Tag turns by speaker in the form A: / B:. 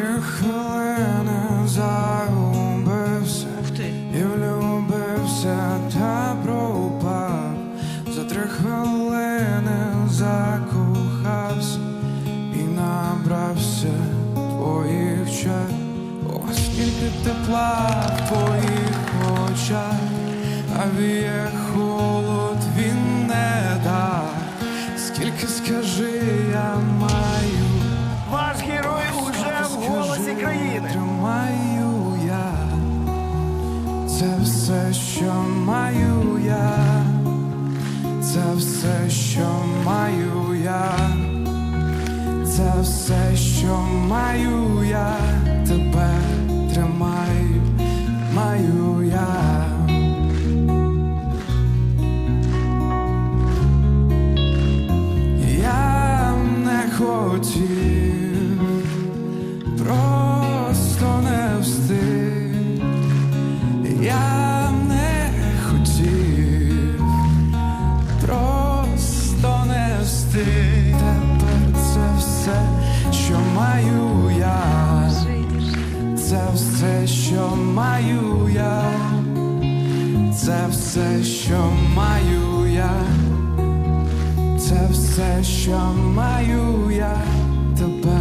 A: Ті загубився і влюбився та пропав. За три хвилини закохався і набрався твоїх чар. О, тепла в твоїх очах, а віє холод він не да. Скільки скажи, я маю.
B: Ваш герой!
A: Тримаю я, це все, що маю я, це все, що маю я, це все, що маю я, тебе тримаю, маю я. Я не хотів, просто. Тепер це все, що маю я, це все, що маю я, це все, що маю я. Це все, що маю я, тебе